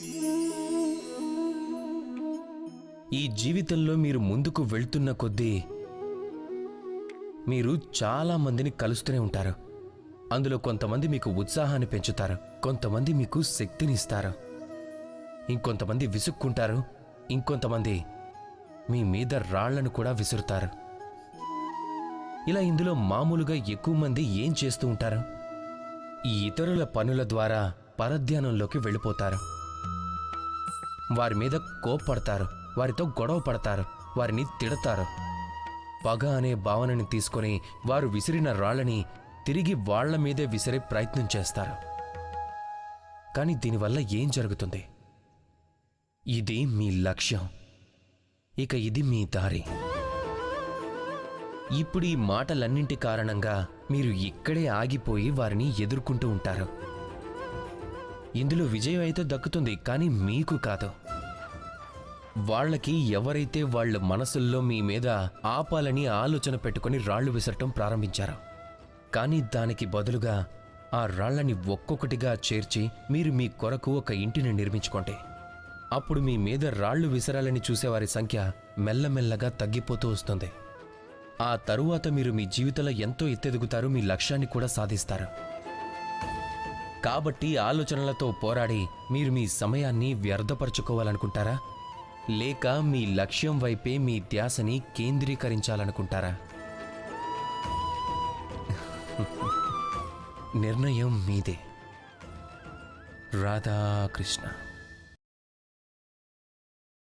ఈ జీవితంలో మీరు ముందుకు వెళ్తున్న కొద్దీ మీరు చాలా మందిని కలుస్తూనే ఉంటారు. అందులో కొంతమంది మీకు ఉత్సాహాన్ని పెంచుతారు. కొంతమంది మీకు శక్తిని ఇస్తారు. ఇంకొంతమంది విసుక్కుంటారు. ఇంకొంతమంది మీ మీద రాళ్ళను కూడా విసురుతారు. ఇలా ఇందులో మామూలుగా ఎక్కువ మంది ఏం చేస్తూ ఉంటారు? ఈ ఇతరుల పనుల ద్వారా పరధ్యానంలోకి వెళ్ళిపోతారు. వారి మీద కోప్పడతారు వారితో గొడవ పడతారు వారిని తిడతారు. పగ అనే భావనని తీసుకొని వారు విసిరిన రాళ్ళని తిరిగి వాళ్ళ మీదే విసిరే ప్రయత్నం చేస్తారు. కానీ దీనివల్ల ఏం జరుగుతుంది? ఇది మీ లక్ష్యం. ఇక ఇది మీ దారి. ఇప్పుడు ఈ మాటలన్నింటి కారణంగా మీరు ఇక్కడే ఆగిపోయి వారిని ఎదుర్కొంటూ ఉంటారు. ఇందులో విజయం అయితే దక్కుతుంది కానీ మీకు కాదు. వాళ్ళకి ఎవరైతే వాళ్ళ మనసుల్లో మీ మీద ఆపాలని ఆలోచన పెట్టుకొని రాళ్ళు విసరటం ప్రారంభించారు కానీ దానికి బదులుగా ఆ రాళ్ళని ఒక్కొక్కటిగా చేర్చి మీరు మీ కొరకు ఒక ఇంటిని నిర్మించుకోండి. అప్పుడు మీ మీద రాళ్ళు విసరాలని చూసేవారి సంఖ్య మెల్లమెల్లగా తగ్గిపోతూ వస్తుంది. ఆ తరువాత మీరు మీ జీవితంలో ఎంతో ఎత్తెదుగుతారు మీ లక్ష్యాన్ని కూడా సాధిస్తారు. కాబట్టి ఆలోచనలతో పోరాడి మీరు మీ సమయాన్ని వ్యర్థపరచుకోవాలనుకుంటారా? లేక మీ లక్ష్యం వైపే మీ ధ్యాసని కేంద్రీకరించాలనుకుంటారా? నిర్ణయం మీదే. రాధాకృష్ణ.